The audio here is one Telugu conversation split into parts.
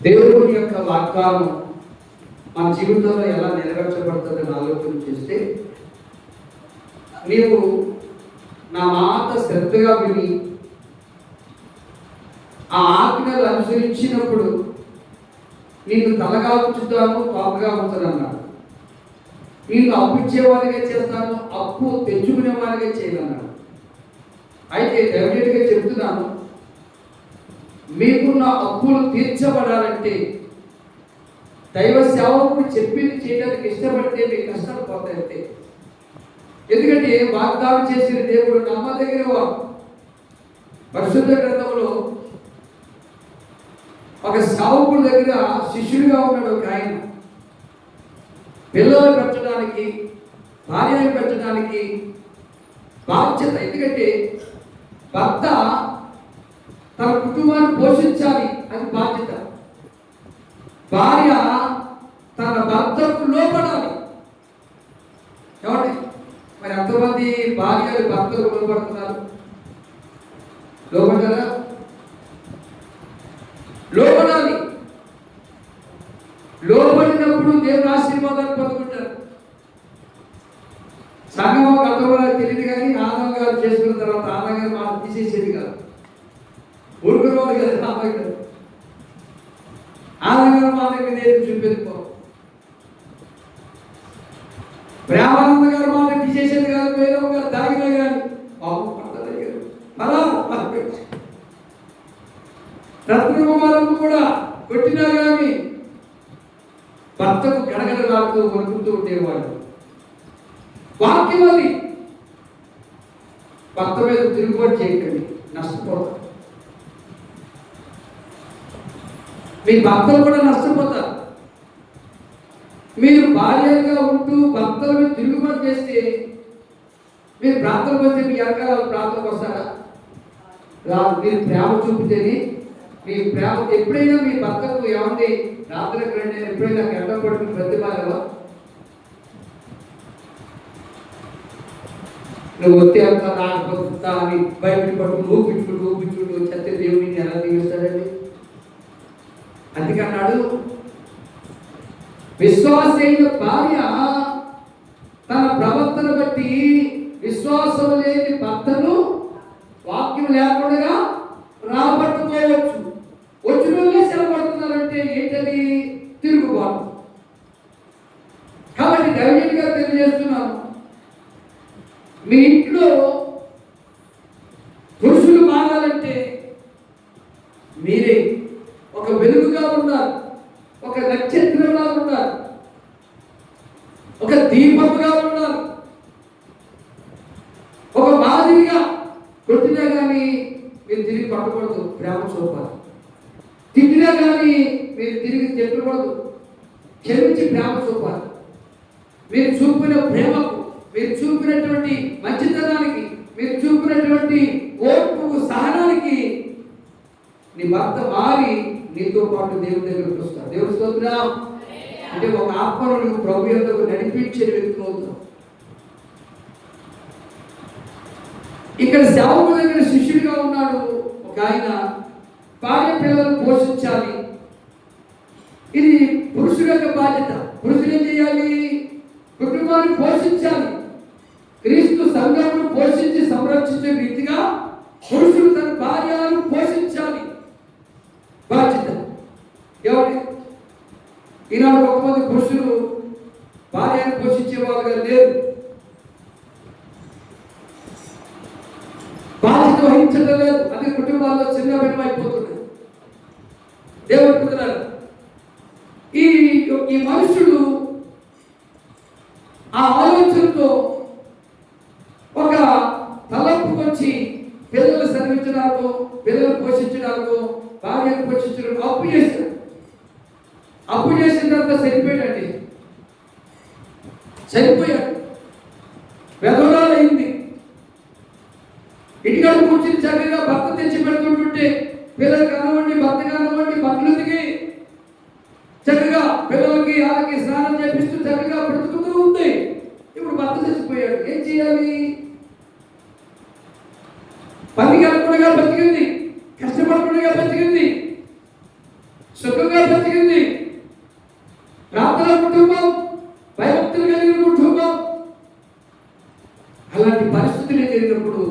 దేవుని యొక్క వాగ్దానం మన జీవితంలో ఎలా నెరవేర్చబడుతుందని ఆలోచన చేస్తే నీవు నా మాట శ్రద్ధగా విని ఆ ఆజ్ఞలు అనుసరించినప్పుడు నిన్ను తలగా ఉంచుతాను పాపగా ఉంచదన్నాడు నిన్ను అప్పు ఇచ్చేవారిగా చేస్తాను అప్పు తెచ్చుకునే వారిగా చేయనన్నాడు. అయితే డెఫినెట్గా చెప్తున్నాను మీకున్న అప్పులు తీర్చబడాలంటే దైవ సేవకుడు చెప్పింది చేయడానికి ఇష్టపడితే మీ కష్టాలు పోతాయితే. ఎందుకంటే వాగ్దానం చేసిన దేవుడు నమ్మదగిన వాడు పరిశుద్ధ గ్రంథంలో ఒక సావుకుడి దగ్గర శిష్యుడిగా ఉన్నాడు ఒక ఆయన. పిల్లలు పెంచడానికి భార్యను పెంచడానికి బాధ్యత. ఎందుకంటే భర్త తన కుటుంబాన్ని పోషించాలి అది బాధ్యత. భార్య తన భర్తకు లోపడాలి ఏమండి? మరి ఎంతమంది భార్యలు భర్తలు లోపడుతున్నారు లోపడ్డారా లోపడాలి లోపడినప్పుడు దేవుని ఆశీర్వాదాలు పొందుకుంటారు. సంగమం గతంలో తెలియదు కానీ ఆనందం గారు చేసుకున్న తర్వాత ఆనందం గారు మాట తీసేసేది కాదు. ఊరుకునేవాడు కదా ఆనందం గారు ఆనందం గారు మాట మీద ప్రేమానంద గారు మాట తీసేసేది కాదు వేరే గారు తాగినా కానీ పాపం పడతారు గారు రత్నకుమారమ్మ కూడా కొట్టినా కానీ భర్తకు గడగడలాడుతూ వణుకుతూ ఉండేవాడు వాక్యం అది. భర్త మీద తిరుగుబాటు చేయకండి. నష్టపోతాడు మీ భక్తులు కూడా నష్టపోతారు. మీరు భార్యగా ఉంటూ భక్తులను తిరుగుబాటు చేస్తే మీరు ప్రాంతంకి వస్తే మీ వెనకాల ప్రార్థనకు వస్తారా? రాదు. మీరు ప్రేమ చూపితేనే మీ ప్రేమ ఎప్పుడైనా మీ భర్తకు ఏమండి రాత్రికి రండి ఎప్పుడైనా గడ్డం పడుతుంది ప్రతిపాదలో నువ్వు వస్తే అంత నాకు బతుకుతా అని బయట పట్టు ఊపించుకుంటూ ఊపించు విశ్వాసైన భార్య తన ప్రవర్తన బట్టి విశ్వాసం లేని భర్తను వాక్యం లేకుండా రాబట్టుకోవచ్చు. వచ్చిన వాళ్ళే సెలవుడుతున్నారంటే ఏంటది? తిరుగుబాటు. కాబట్టి ధైర్యంగా తెలియజేస్తున్నాను. మీ ఇంట్లో పురుషులు మారాలంటే మీరే ఒక వెలుగుగా ఉండాలి ఒక నక్షత్రంగా ఉండాలి ఒక దీపముగా ఉండాలి ఒక మాదిరిగా కొట్టినా కానీ మీరు తిరిగి పట్టకూడదు ప్రేమ చూపాలి తిట్టినా కానీ మీరు తిరిగి తిట్టకూడదు క్షమించి ప్రేమ చూపాలి మీరు చూపిన ప్రేమకు మీరు చూపినటువంటి మంచితనానికి మీరు చూపినటువంటి ఓర్పు సహనానికి నీ భర్త మారి నీతో పాటు దేవుడి దగ్గరకు వస్తాడు దేవుడు స్తోత్రం. అంటే ఒక ఆత్మను నువ్వు ప్రభు యొక్క నడిపించే వ్యక్తి అవుతావు? ఇక్కడ సేవకు దగ్గర శిష్యుడిగా ఉన్నాడు ఒక ఆయన. భార్య పిల్లలను పోషించాలి. ఇది పురుషుల యొక్క బాధ్యత. పురుషులు ఏం చేయాలి? కుటుంబాన్ని పోషించాలి. క్రీస్తు సంఘాలను పోషించి సంరక్షించే రీతిగా పురుషుడు తన భార్యను పోషించాలి బాధ్యత ఎవరి ఈనాడు కొంతమంది పురుషులు భార్యను పోషించే వాళ్ళుగా లేరు ముచ్చట లేదు అది కుటుంబాల్లో చిన్న భిన్నం అయిపోతుంది. దేవుడు కుదరాలి ఈ ఈ మనుషుడు ఆ ఆలోచనతో ఒక తలంపుకి వచ్చి పిల్లలు చదివించడానికి పిల్లలు పోషించడానికో భార్యను పోషించడం అప్పు చేశాడు. అప్పు చేసిన తర్వాత చనిపోయాడండి. చనిపోయాడు. చక్కగా పిల్లలకి వాళ్ళకి స్నానం చేపిస్తూ చక్కగా బ్రతుకుతూ ఉంది. ఇప్పుడు భర్త చచ్చిపోయాడు. ఏం చేయాలి? పనికి అనుకున్నగా బ్రతికింది. కష్టపడకుండా బ్రతికింది. సుఖంగా బ్రతికింది. ప్రార్థన కుటుంబం భయభక్తులు కలిగిన కుటుంబం. అలాంటి పరిస్థితులు జరిగినప్పుడు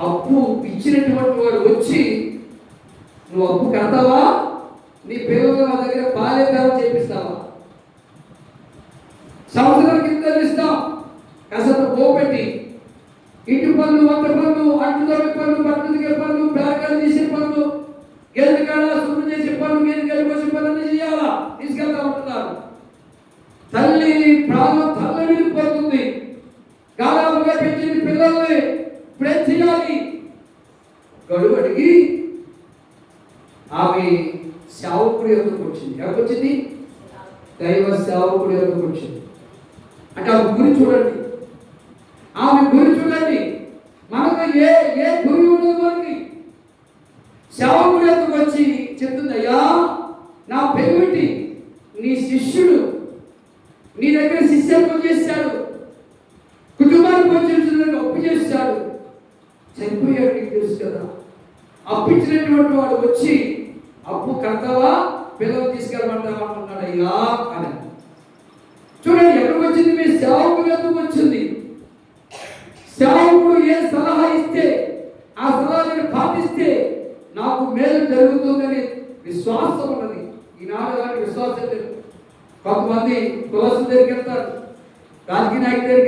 అప్పు ఇచ్చినటువంటి వారు వచ్చి నువ్వు అప్పు కడతావా? నీ పిల్లలు మా దగ్గర బాల్యకాలం చేపిస్తావా? సంవత్సరం కింద ఇస్తాం. కాసంత పోపెట్టి. ఇంటి పనులు వంట పనులు అట్లు తవ్వే పనులు బట్టలు దిగే పనులు పేరకాలు తీసే పనులు గెలిపి కాడ శుభ్రం చేసే పనులు గేదె గెలిపి వచ్చే పనులు చేయాలా? తీసుకెళ్తా ఉంటున్నారు. తల్లి ప్రాణం తల్లడిల్లిపోతుంది గారాలుగా పెంచిన పిల్లల్ని. ఇప్పుడేం చేయాలి? గడువు అడిగి ఆమె సేవకుడు యొక్కకు వచ్చింది ఎవరికి వచ్చింది? దైవ సేవకుడు యొక్కకు వచ్చింది అంటే ఆమె గురి చూడండి. ఆమె గురి చూడండి. మనకు ఏ ఏ గురి ఉండదు మనకి. సేవకుడి వచ్చి చెప్తుంది అయ్యా నా పెరుగుటి నీ శిష్యుడు. నీ దగ్గర శిష్యత్వం చేశాడు కుటుంబానికి పోషించడానికి అప్పు చేశాడు చనిపోయాడు నీకు తెలుసు కదా. అప్పించినటువంటి వాడు వచ్చి అప్పు కడతావా? పిల్లలు తీసుకెళ్ళమంటావా అంటున్నాడు. అయ్యా అని. చూడండి ఎక్కడికి వచ్చింది? మీ సేవకుడు ఎందుకు వచ్చింది? సేవకుడు ఏ సలహా ఇస్తే ఆ సలహా నేను పాటిస్తే నాకు మేలు జరుగుతుందని విశ్వాసం ఉన్నది. ఈనాడు అలాంటి విశ్వాసం లేదు. కొంతమంది తులసి దగ్గరికి వెళ్తారు. రాజకీయ నాయకు దగ్గరికి